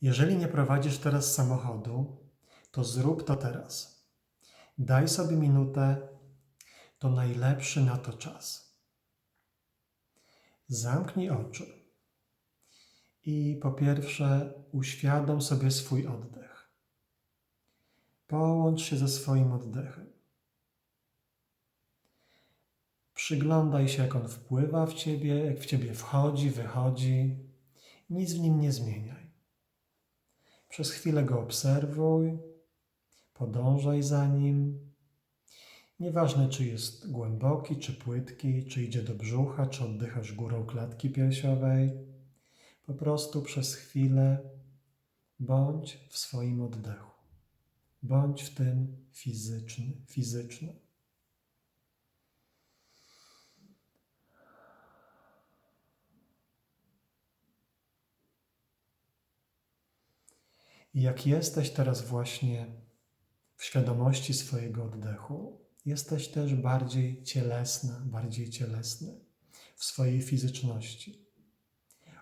Jeżeli nie prowadzisz teraz samochodu, to zrób to teraz. Daj sobie minutę, to najlepszy na to czas. Zamknij oczy i po pierwsze uświadom sobie swój oddech. Połącz się ze swoim oddechem. Przyglądaj się, jak on wpływa w ciebie, jak w ciebie wchodzi, wychodzi. Nic w nim nie zmieniaj. Przez chwilę go obserwuj, podążaj za nim. Nieważne, czy jest głęboki, czy płytki, czy idzie do brzucha, czy oddychasz górą klatki piersiowej. Po prostu przez chwilę bądź w swoim oddechu. Bądź w tym fizyczny, fizyczny. I jak jesteś teraz właśnie w świadomości swojego oddechu, jesteś też bardziej cielesna, bardziej cielesny w swojej fizyczności.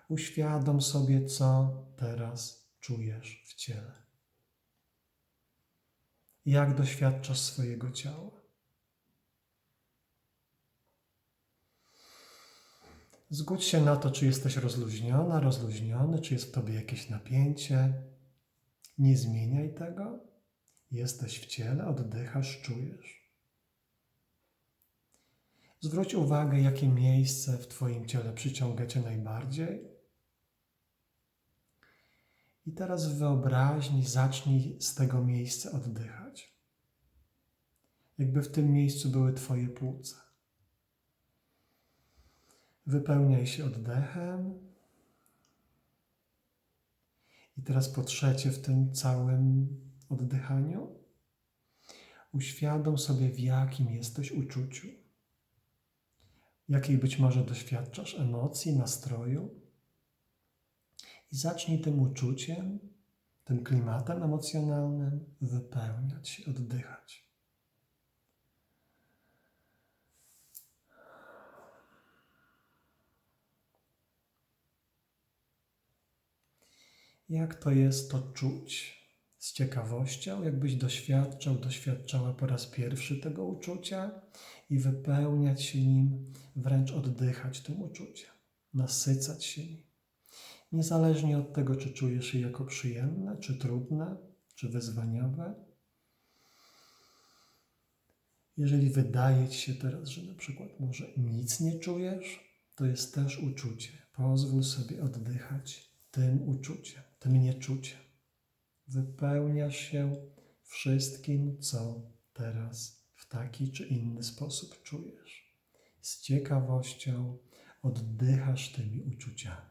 Uświadom sobie, co teraz czujesz w ciele. Jak doświadczasz swojego ciała. Zgódź się na to, czy jesteś rozluźniona, rozluźniony, czy jest w tobie jakieś napięcie. Nie zmieniaj tego. Jesteś w ciele, oddychasz, czujesz. Zwróć uwagę, jakie miejsce w Twoim ciele przyciąga Cię najbardziej. I teraz w wyobraźni zacznij z tego miejsca oddychać. Jakby w tym miejscu były Twoje płuca. Wypełniaj się oddechem. I teraz po trzecie, w tym całym oddychaniu, uświadom sobie, w jakim jesteś uczuciu, jakiej być może doświadczasz emocji, nastroju. I zacznij tym uczuciem, tym klimatem emocjonalnym wypełniać oddychać. Jak to jest to czuć? Z ciekawością, jakbyś doświadczał, doświadczała po raz pierwszy tego uczucia i wypełniać się nim, wręcz oddychać tym uczuciem, nasycać się nim. Niezależnie od tego, czy czujesz je jako przyjemne, czy trudne, czy wyzwaniowe. Jeżeli wydaje ci się teraz, że na przykład może nic nie czujesz, to jest też uczucie. Pozwól sobie oddychać tym uczuciem, tym nieczuciem. Wypełniasz się wszystkim, co teraz w taki czy inny sposób czujesz. Z ciekawością oddychasz tymi uczuciami.